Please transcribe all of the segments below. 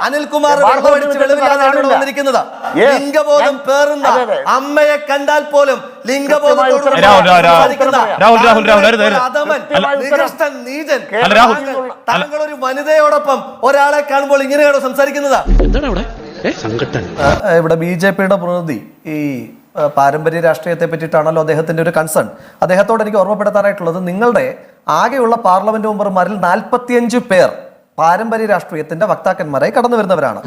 അനിൽകുമാർ വന്നിരിക്കുന്നത്. ലിംഗബോധം പേറുന്ന. അമ്മയെ കണ്ടാൽ പോലും നികൃഷ്ടൻ, നീചൻ. താങ്കൾ- ഒരു വനിതയോടൊപ്പം ഒരാളെ കാണുമ്പോൾ ഇങ്ങനെയാണോ സംസാരിക്കുന്നത്? ഇവിടെ ബി ജെ പിയുടെ പ്രതിനിധി ഈ പാരമ്പര്യ രാഷ്ട്രീയത്തെ പറ്റിയിട്ടാണല്ലോ അദ്ദേഹത്തിന്റെ ഒരു കൺസേൺ അദ്ദേഹത്തോട് എനിക്ക് ഓർമ്മപ്പെടുത്താനായിട്ടുള്ളത് നിങ്ങളുടെ ആകെയുള്ള പാർലമെന്റ് മെമ്പർമാരിൽ നാൽപ്പത്തിയഞ്ച് പേർ പാരമ്പര്യ രാഷ്ട്രീയത്തിന്റെ വക്താക്കന്മാരായി കടന്നു വരുന്നവരാണ്.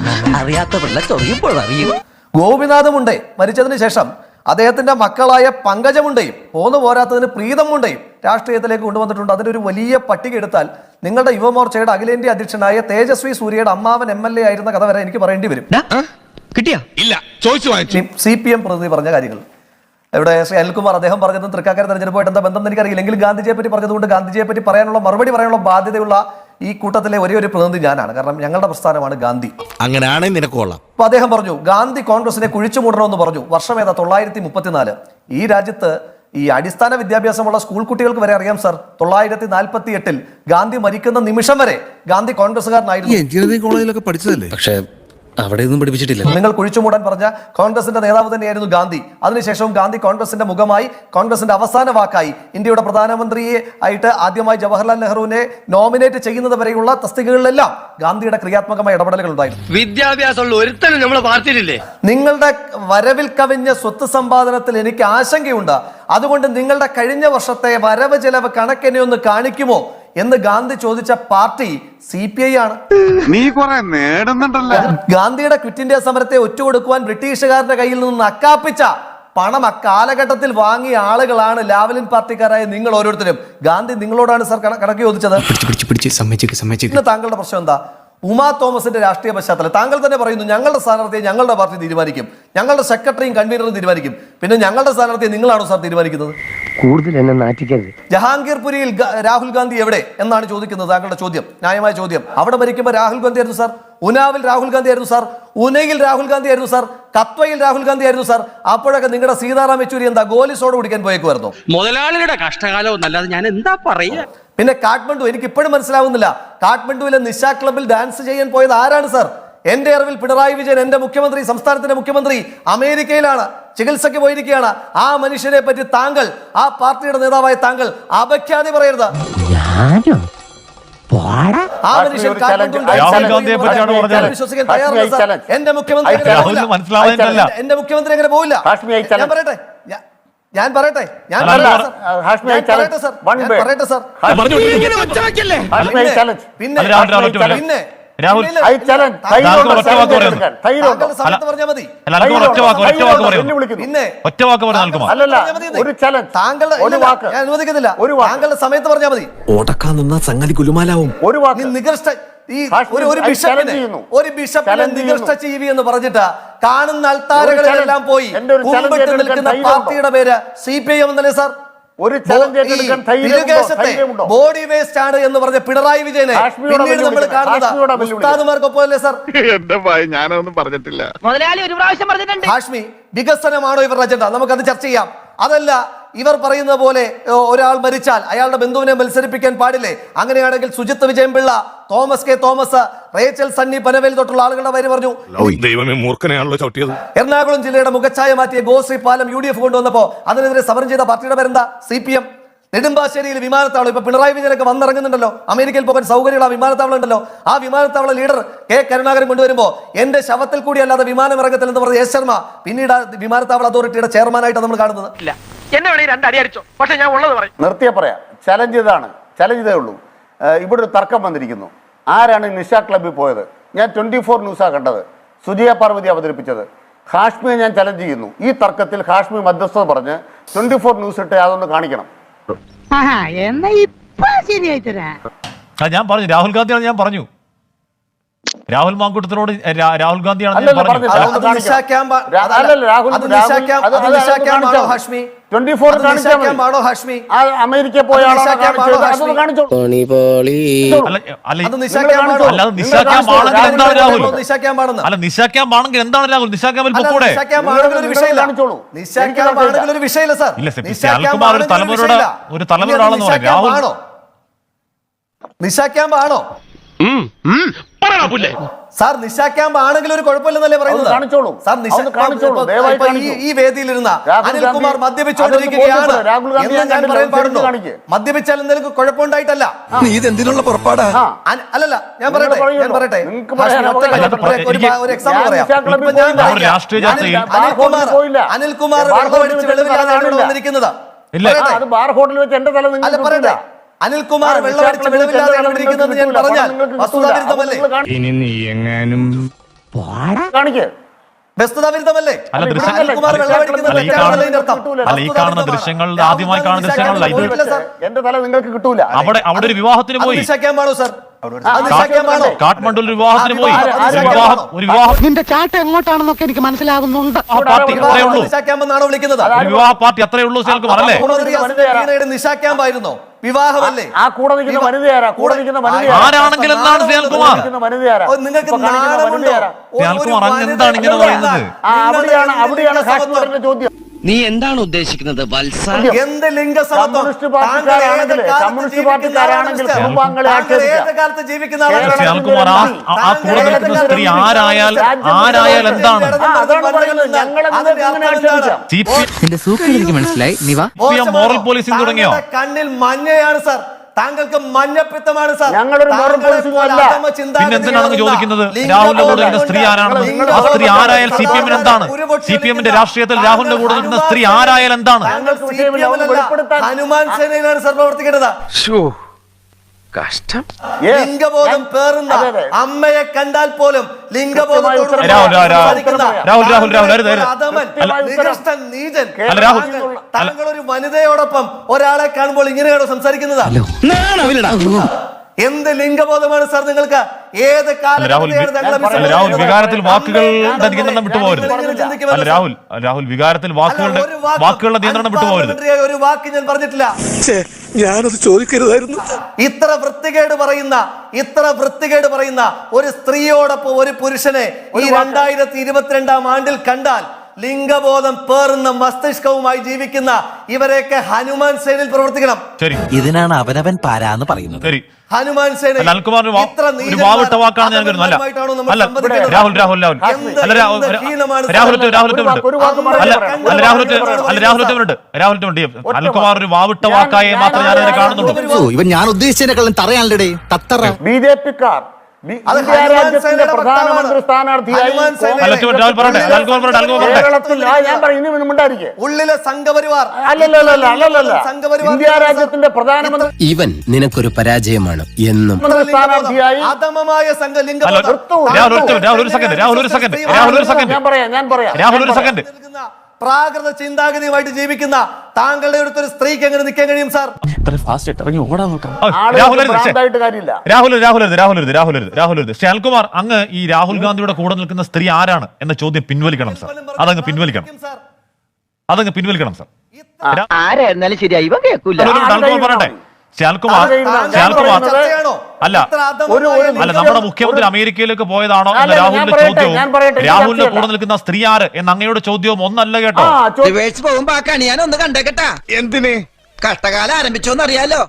അറിയും. ഗോപിനാഥമുണ്ടേ മരിച്ചതിന് ശേഷം അദ്ദേഹത്തിന്റെ മക്കളായ പങ്കജമുണ്ടയും പോന്നു പോരാത്തതിന് പ്രീതമുണ്ടയും രാഷ്ട്രീയത്തിലേക്ക് കൊണ്ടുവന്നിട്ടുണ്ട്. അതിനൊരു വലിയ പട്ടിക എടുത്താൽ നിങ്ങളുടെ യുവമോർച്ചയുടെ അഖിലേന്ത്യാ അധ്യക്ഷനായ തേജസ്വി സൂര്യയുടെ അമ്മാവൻ എം എൽ എ ആയിരുന്ന കഥ വരെ എനിക്ക് പറയേണ്ടി വരും. കിട്ടിയാ? ഇല്ല ചോദിച്ചു വാങ്ങിച്ചു. സി പി എം പ്രതിനിധി പറഞ്ഞ കാര്യങ്ങൾ. ഇവിടെ ശ്രീ അനിൽകുമാർ അദ്ദേഹം പറഞ്ഞത് തൃക്കാക്കര തെരഞ്ഞെടുപ്പുമായിട്ട് എന്താ ബന്ധം എനിക്കറിയില്ല. എങ്കിലും ഗാന്ധിജിയെ പറ്റി പറഞ്ഞതുകൊണ്ട് ഗാന്ധിജിയെ പറ്റി പറയാനുള്ള മറുപടി പറയാനുള്ള ബാധ്യതയുള്ള ഈ കൂട്ടത്തിലെ ഒരേ ഒരു പ്രതിനിധി ഞാനാണ്. കാരണം ഞങ്ങളുടെ പ്രസ്ഥാനമാണ് ഗാന്ധി. അങ്ങനെയാണെങ്കിൽ നിനക്കോളാം അപ്പൊ അദ്ദേഹം പറഞ്ഞു ഗാന്ധി കോൺഗ്രസിനെ കുഴിച്ചു മൂടണമെന്ന് പറഞ്ഞു. വർഷം ഏതാ? തൊള്ളായിരത്തി മുപ്പത്തിനാല്. ഈ രാജ്യത്ത് ഈ അടിസ്ഥാന വിദ്യാഭ്യാസമുള്ള സ്കൂൾ കുട്ടികൾക്ക് വരെ അറിയാം സർ. തൊള്ളായിരത്തി നാൽപ്പത്തി എട്ടിൽ ഗാന്ധി മരിക്കുന്ന നിമിഷം വരെ ഗാന്ധി കോൺഗ്രസ്സുകാരനായിരുന്നു. എഞ്ചിനീയറിംഗ് കോളേജിലൊക്കെ പഠിച്ചതല്ലേ? പക്ഷെ അവിടെ ഒന്നും പഠിപ്പിച്ചിട്ടില്ല. നിങ്ങൾ കുഴിച്ചുമൂടാൻ പറഞ്ഞ കോൺഗ്രസിന്റെ നേതാവ് തന്നെയായിരുന്നു ഗാന്ധി. അതിനുശേഷവും ഗാന്ധി കോൺഗ്രസിന്റെ മുഖമായി കോൺഗ്രസിന്റെ അവസാന വാക്കായി ഇന്ത്യയുടെ പ്രധാനമന്ത്രിയെ ആയിട്ട് ആദ്യമായി ജവഹർലാൽ നെഹ്റുവിനെ നോമിനേറ്റ് ചെയ്യുന്നത് വരെയുള്ള തസ്തികകളിലെല്ലാം ഗാന്ധിയുടെ ക്രിയാത്മകമായ ഇടപെടലുകൾ ഉണ്ടായിരുന്നു. വിദ്യാഭ്യാസമുള്ള ഒരുത്തനും നമ്മളെ പാർട്ടിയിലില്ലേ? നിങ്ങളുടെ വരവിൽ കവിഞ്ഞ സ്വത്ത് സമ്പാദനത്തിൽ എനിക്ക് ആശങ്കയുണ്ട്. അതുകൊണ്ട് നിങ്ങളുടെ കഴിഞ്ഞ വർഷത്തെ വരവ് ചെലവ് കണക്കെന്നെ ഒന്ന് കാണിക്കുമോ? എന്ന് ഗാന്ധി ചോദിച്ച പാർട്ടി സി പി ഐ ആണ്. നീ കുറെ നേടുന്നുണ്ടല്ലോ. ഗാന്ധിയുടെ ക്വിറ്റ് ഇന്ത്യ സമരത്തെ ഒറ്റുകൊടുക്കുവാൻ ബ്രിട്ടീഷുകാരുടെ കയ്യിൽ നിന്ന് അക്കാപ്പിച്ച പണം അക്കാലഘട്ടത്തിൽ വാങ്ങിയ ആളുകളാണ് ലാവലിൻ പാർട്ടിക്കാരായ നിങ്ങൾ ഓരോരുത്തരും. ഗാന്ധി നിങ്ങളോടാണ് സർ കണ- കണക്ക് ചോദിച്ചത്? താങ്കളുടെ പ്രശ്നം എന്താ? ഉമാ തോമസിന്റെ രാഷ്ട്രീയ പശ്ചാത്തലം. താങ്കൾ തന്നെ പറയുന്നു ഞങ്ങളുടെ സ്ഥാനാർത്ഥിയെ ഞങ്ങളുടെ പാർട്ടി തീരുമാനിക്കും. ഞങ്ങളുടെ സെക്രട്ടറിയും കൺവീനറും തീരുമാനിക്കും. പിന്നെ ഞങ്ങളുടെ സ്ഥാനാർത്ഥിയെ നിങ്ങളാണോ സാർ തീരുമാനിക്കുന്നത്? കൂടുതൽ എന്നെ നാറ്റിക്കരുത്. ജഹാംഗീർപുരിയിൽ രാഹുൽ ഗാന്ധി എവിടെ? എന്നാണ് ചോദിക്കുന്നത് താങ്കളുടെ ചോദ്യം. ന്യായമായ ചോദ്യം. അവിടെ മരിക്കുമ്പോൾ രാഹുൽ ഗാന്ധി ആയിരുന്നു സാർ. ഉനാവിൽ രാഹുൽ ഗാന്ധി ആയിരുന്നു സാർ. ഉനയിൽ രാഹുൽ ഗാന്ധി ആയിരുന്നു സാർ. കത്വയിൽ രാഹുൽ ഗാന്ധി ആയിരുന്നു സാർ. അപ്പോഴൊക്കെ നിങ്ങളുടെ സീതാറാം യെച്ചൂരി എന്താ ഗോലിസോട് കുടിക്കാൻ പോയേക്കുമായിരുന്നു മുതലാളിയുടെ കഷ്ടകാലവും അല്ലാതെ ഞാൻ എന്താ പറയുക പിന്നെ കാഠ്മണ്ഡു എനിക്ക് ഇപ്പോഴും മനസ്സിലാവുന്നില്ല. കാഠ്മണ്ഡുവിലെ നിശ ക്ലബിൽ ഡാൻസ് ചെയ്യാൻ പോയത് ആരാണ് സാർ? എന്റെ അറിവിൽ പിണറായി വിജയൻ എന്റെ മുഖ്യമന്ത്രി സംസ്ഥാനത്തിന്റെ മുഖ്യമന്ത്രി അമേരിക്കയിലാണ്. ചികിത്സയ്ക്ക് പോയിരിക്കുകയാണ്. ആ മനുഷ്യനെ പറ്റി താങ്കൾ ആ പാർട്ടിയുടെ നേതാവായ താങ്കൾ അപഖ്യാതി പറയരുത്. ആ മനുഷ്യൻ. എന്റെ മുഖ്യമന്ത്രി. എന്റെ- മുഖ്യമന്ത്രി അങ്ങനെ പോവില്ല. ഞാൻ പറയട്ടെ. ഞാൻ- പറയട്ടെ. ഞാൻ പറയട്ടെ സാർ. പറയട്ടെ സർ. പിന്നെ- പിന്നെ രാഹുൽ, ഒറ്റ വാക്ക്? താങ്കളുടെ സമയത്ത് പറഞ്ഞാൽ മതി. അല്ല ഒറ്റ വാക്ക് ഒറ്റ വാക്ക് പറയുന്നു വെല്ലുവിളിക്കുന്നു. ഒറ്റ വാക്ക് പറഞ്ഞു അൽക്കുമാർ അല്ലല്ല പറഞ്ഞാൽ മതി. ഇത്. ഒരു ചലഞ്ച് താങ്കളുടെ ഒരു വാക്ക്. ഞാൻ അനുവദിക്കുന്നില്ല. താങ്കളുടെ സമയത്ത് പറഞ്ഞാൽ മതി. ഓടക്കാൻ നിന്ന സംഗതി കുലുമാലാവും ഒരു നികൃഷ്ട ഈ ഒരു ബിഷപ്പിനെ ഒരു ബിഷപ്പിനെ നികൃഷ്ട ജീവി എന്ന് പറഞ്ഞിട്ട് കാണുന്ന അൾത്താരകളിലെല്ലാം പോയി. എന്റെ ഒരു challenge കുമ്പിട്ട് നിൽക്കുന്ന പാർട്ടിയുടെ പേര് സി പി ഐ എം എന്നല്ലേ സാർ? ഒരു ചലഞ്ച് ഏറ്റെടുക്കാൻ? ബോഡി വേസ്റ്റ് ആണ് എന്ന് പറഞ്ഞ പിണറായി വിജയനെ പിന്നീട് നമ്മൾ. കാണുന്നത്. ഉസ്താദുമാർക്കൊപ്പം അല്ലേ സാർ? എന്റെ ഭയ ഞാനൊന്നും പറഞ്ഞിട്ടില്ല. മുതലാളി ഒരു പ്രാവശ്യം പറഞ്ഞിട്ടുണ്ട്. ഹാഷ്മി വികസനമാണോ ഇവരുടെ അജണ്ട? നമുക്കത് ചർച്ച ചെയ്യാം. അതല്ല ഇവർ പറയുന്ന പോലെ ഒരാൾ മരിച്ചാൽ അയാളുടെ ബന്ധുവിനെ മത്സരിപ്പിക്കാൻ പാടില്ലേ? അങ്ങനെയാണെങ്കിൽ Sujith Vijayan Pillai Thomas K Thomas Rachel Sunny Panavel തൊട്ടുള്ള ആളുകളുടെ പേര് പറഞ്ഞു. ദൈവമേ മൂർഖനെയാണല്ലോ ചവിട്ടിയത്. എറണാകുളം ജില്ലയുടെ മുഖച്ഛായ മാറ്റിയ ഗോശ്രീ പാലം യു ഡി എഫ് കൊണ്ടുവന്നപ്പോ അതിനെതിരെ സമരം ചെയ്ത പാർട്ടിയുടെ പേരെന്താ? C P M. നെടുമ്പാശ്ശേരിയിൽ വിമാനത്താവളം ഇപ്പൊ പിണറായി വിജയനൊക്കെ വന്നിറങ്ങുന്നുണ്ടല്ലോ. അമേരിക്കയിൽ പോകാൻ സൗകര്യമുള്ള ആ വിമാനത്താവളം ഉണ്ടല്ലോ ആ വിമാനത്താവള ലീഡർ കെ കരുണാകരൻ കൊണ്ടുവരുമ്പോ എന്റെ ശവത്തിൽ കൂടി അല്ലാതെ വിമാനം ഇറങ്ങത്തിൽ എന്ന് പറഞ്ഞ എസ് ശർമ്മ പിന്നീട് ആ വിമാനത്താവള അതോറിറ്റിയുടെ ചെയർമാനായിട്ട് നമ്മൾ കാണുന്നത്. ഇല്ല. എന്നെ വേണേ രണ്ട് അടി അടിച്ചോ. പക്ഷെ ഞാൻ ഉള്ളത് പറയും. നിർത്തിയാ പറയാം. ചലഞ്ച് ഇതാണ്. ചലഞ്ച് ഇതേ ഉള്ളൂ. ഇവിടെ ഒരു തർക്കം വന്നിരിക്കുന്നു. ആരാണ് നിഷ ക്ലബ്ബിൽ പോയത്? ഞാൻ ട്വന്റി ഫോർ ന്യൂസാണ് കണ്ടത്. സുജയ പാർവതി അവതരിപ്പിച്ചത്. ഹാഷ്മിയെ ഞാൻ ചലഞ്ച് ചെയ്യുന്നു. ഈ തർക്കത്തിൽ ഹാഷ്മി മധ്യസ്ഥത പറഞ്ഞ് ട്വന്റി ഫോർ ന്യൂസ് ഇട്ട് അതൊന്ന് കാണിക്കണം. ഞാൻ പറഞ്ഞു. രാഹുൽ ഗാന്ധിയാണ് ഞാൻ പറഞ്ഞു. രാഹുൽ മാങ്കൂട്ടത്തിനോട് രാഹുൽ ഗാന്ധിയാണ് ഞാൻ പറഞ്ഞു പറഞ്ഞത് അത് അതൊന്ന് നിശാ കാണിക്കണം. ക്യാമ്പ- രാ- അതല്ല. അല്ലല്ല, രാഹുൽ അത് ക്യാമ്പ്- അത് അത് അത് നിശാ അതൊന്ന് ക്യാമ്പാണോ കാണിച്ചാൽ മതി. ഹാഷ്മി? 24 അത് നിശാ കാണിച്ചാൽ ഹാഷ്മി? അമേരിക്ക അല്ല നിശാ ക്യാമ്പ്. ആണെങ്കിൽ എന്താണ് രാഹുൽ നിശാ ക്യാമ്പിൽ പൊക്കൂടെ ഒരു വിഷയമില്ല. കാണിച്ചോളൂ. നിശാ ക്യാമ്പ് കുഴപ്പമില്ല. ഒരു. ഇല്ല, അൽകുമാർ തലമുറയുടെ- പറയും. രാഹുൽ- ക്യാമ്പ് നിശാ ക്യാമ്പ് ആണോ സാർ നിശാ ക്യാമ്പ് ആണെങ്കിലും ഒരു കുഴപ്പമില്ലെന്നല്ലേ പറയുന്നത്? കാണിച്ചോളൂ. സാർ നിശാ കാണിച്ചോളൂ. ഈ വേദിയിലിരുന്ന അനിൽകുമാർ മദ്യപിച്ചുകൊണ്ടിരിക്കുകയാണ് എന്ന് ഞാൻ. പറയാൻ പാടുന്നു. മദ്യപിച്ചാൽ എന്തെങ്കിലും കുഴപ്പമുണ്ടായിട്ടല്ല. ഇതെന്തിനുള്ള പുറപ്പാടാ? അല്ലല്ല ഞാൻ പറയട്ടെ ഞാൻ പറയട്ടെ. ഒരു ഒരു എക്സാമ്പിൾ പറയാം. അനിൽകുമാർ. അനിൽകുമാർ വെളിവില്ലാതെയാണ്. വന്നിരിക്കുന്നത്. പറയട്ടെ. അനിൽകുമാർ ആ, വെള്ളം നിശാ അടിച്ച് ക്ലബ്ബിൽ വെച്ച് വെളിവില്ലാതെയാണ് എന്റെ തല ഇരിക്കുന്നത് നിങ്ങൾക്ക് ഞാൻ. പറഞ്ഞാൽ വസ്തുതാവിരുദ്ധമല്ലേ ഇനി നീ എങ്ങാനും കാണിക്ക്. അല്ല, ഈ അർത്ഥം? കാണുന്ന- അല്ല, ഈ കാണുന്ന ദൃശ്യങ്ങൾ ആദ്യമായി കാണുന്ന ദൃശ്യങ്ങളല്ല, ഇത് എന്റെ തല നിങ്ങൾക്ക് കിട്ടൂല. അവിടെ അവിടെ ഒരു വിവാഹത്തിന് പോയി. ക്യാമ്പാണോ സാർ. കാഠ്മണ്ഡുവിൽ ഒരു വിവാഹത്തിന് പോയി. വിവാഹം- ഒരു വിവാഹം. നിന്റെ ചാട്ട എങ്ങോട്ടാണെന്നൊക്കെ എനിക്ക് മനസ്സിലാകുന്നുണ്ട് ആ പാർട്ടി അത്രേ ഉള്ളൂ. വിളിക്കുന്നത്? ഒരു വിവാഹ പാർട്ടി അത്രേ ഉള്ളൂ കേൾക്കും അല്ലേ മുഹമ്മദ് റിയാസ് മദീനയുടെ നിശാ വിവാഹമല്ലേ? ആ കൂടെ നിൽക്കുന്ന വനിതയാരാ കൂടെ നിൽക്കുന്ന വനിതയാരാ ആരാണെങ്കിലും എന്താണ് സിയാൽകുമാർ നിൽക്കുന്ന വനിതയാരാ ഓ, നിങ്ങൾക്ക് ഇപ്പൊ കാണിക്കുന്ന നാണമുണ്ടോ വനിതയാരാ ഒരു സിയാൽകുമാർ അങ്ങ് എന്താണ് ഇങ്ങനെ? പറയുന്നത്? ആ അവിടെയാണ് അവിടെയാണ്? കാശ്മീരിന്റെ ചോദ്യം. നീ എന്താണ് ഉദ്ദേശിക്കുന്നത്? വത്സ? എന്ത് ലിംഗസമത്വം? കമ്മ്യൂണിസ്റ്റ് പാർട്ടിക്കാരാണെങ്കിൽ ജീവിക്കുന്ന സ്ത്രീ ആരായാൽ ആരായാൽ എന്താണ്? മോറൽ പോലീസിംഗ് തുടങ്ങിയോ? കണ്ണിൽ മഞ്ഞയാണ് സാർ. താങ്കൾക്ക് മഞ്ഞപ്പിത്തമാണ് സാർ. ഞങ്ങളൊരു ചോദിക്കുന്നത്? രാഹുലിന്റെ കൂടെ നിൽക്കുന്ന സ്ത്രീ ആരാണെന്ന് ആ സ്ത്രീ ആരായാൽ സി പി എമ്മിന് എന്താണ്? സി പി എമ്മിന്റെ രാഷ്ട്രീയത്തിൽ രാഹുലിന്റെ കൂടെ നിൽക്കുന്ന സ്ത്രീ ആരായാലും ആരായാൽ എന്താണ് ഹനുമാൻ സേനയിലാണ് സർ പ്രവർത്തിക്കേണ്ടത്. കഷ്ടം. ലിംഗബോധം പേറുന്ന. അമ്മയെ കണ്ടാൽ പോലും ലിംഗബോധം താങ്കൾ- ഒരു വനിതയോടൊപ്പം ഒരാളെ കാണുമ്പോൾ ഇങ്ങനെയാണോ സംസാരിക്കുന്നത്? എന്ത് ലിംഗബോധമാണ് സാർ നിങ്ങൾക്ക്? ഏത് രാഹുൽ രാഹുൽ വികാരത്തിൽ വാക്കുകൾ നിയന്ത്രണം വിട്ടുപോകരുത്. അല്ല രാഹുൽ രാഹുൽ വികാരത്തിൽ വാക്കുകളുടെ വാക്കുകളുടെ നിയന്ത്രണം വിട്ടുപോകരുത്. ഒരു വാക്ക് ഞാൻ പറഞ്ഞിട്ടില്ല. ഞാനത് ചോദിക്കരുതായിരുന്നു. ഇത്ര വൃത്തികേട് പറയുന്ന ഇത്ര വൃത്തികേട് പറയുന്ന ഒരു സ്ത്രീയോടൊപ്പം ഒരു പുരുഷനെ ഈ രണ്ടായിരത്തി ഇരുപത്തിരണ്ടാം ആണ്ടിൽ കണ്ടാൽ ലിംഗബോധം പേറുന്ന മസ്തിഷ്കവുമായി ജീവിക്കുന്ന ഇവരെയൊക്കെ ഹനുമാൻ സേനയിൽ പ്രവർത്തിക്കണം. ഇതിനാണ് അവനവൻ പാരാന്ന് പറയുന്നത്. ഹനുമാൻ സേന? രാഹുൽ രാഹുൽ രാഹുൽ. അല്ല രാഹുൽ അല്ല രാഹുൽ അല്ല രാഹുൽ ഒരു വാവിട്ട ഞാൻ- വാക്കായി മാത്രമേ കാണുന്നുള്ളൂ. ഇവൻ ഞാൻ ഉദ്ദേശിച്ചതിനെക്കാളും തറയാണല്ലേ തത്തറ ബി ജെ പിക്കാർ അത് രാജ്യത്തിന്റെ പ്രധാനമന്ത്രി. സ്ഥാനാർത്ഥിയായി ഉള്ളിലെ സംഘപരിവാർ. അല്ലല്ലല്ല. അല്ലല്ലല്ല സംഘപരിവാർ ഇന്ത്യ രാജ്യത്തിന്റെ പ്രധാനമന്ത്രി ഇവൻ നിനക്കൊരു പരാജയമാണ് എന്നും. സ്ഥാനാർത്ഥിയായി അധമമായ സെക്കൻഡ് സെക്കൻഡ് സെക്കൻഡ്. ഞാൻ പറയാം ഞാൻ പറയാം. പ്രാകൃത ചിന്താഗതിയുമായിട്ട് ജീവിക്കുന്ന താങ്കളുടെ അടുത്തൊരു സ്ത്രീക്ക് എങ്ങനെ നിൽക്കാൻ കഴിയും സാർ? ഫാസ്റ്റ് ഇറങ്ങി ഓടാൻ നോക്കാം. രാഹുൽ രാഹുൽ അരുത് രാഹുൽ അരുത് രാഹുൽ അരുത് രാഹുൽ ശ്യാൽകുമാർ അങ്ങ് ഈ രാഹുൽ ഗാന്ധിയുടെ കൂടെ നിൽക്കുന്ന സ്ത്രീ ആരാണ് എന്ന ചോദ്യം പിൻവലിക്കണം സാർ. അതങ്ങ് പിൻവലിക്കണം. അതങ്ങ് പിൻവലിക്കണം സാർ. ആരായിരുന്നാലും ശരിയായി പറയട്ടെ? അല്ല. അല്ല നമ്മുടെ മുഖ്യമന്ത്രി അമേരിക്കയിലേക്ക് പോയതാണോ എന്ന രാഹുലിന്റെ ചോദ്യവും രാഹുലിന്റെ കൂടെ നിൽക്കുന്ന സ്ത്രീ ആര് എന്ന അങ്ങയുടെ ചോദ്യവും ഒന്നല്ല കേട്ടോ. പോകുമ്പോ ഞാൻ ഒന്ന് കണ്ടേക്കട്ടാ. എന്തിന്? കഷ്ടകാലം ആരംഭിച്ചോന്നറിയാലോ.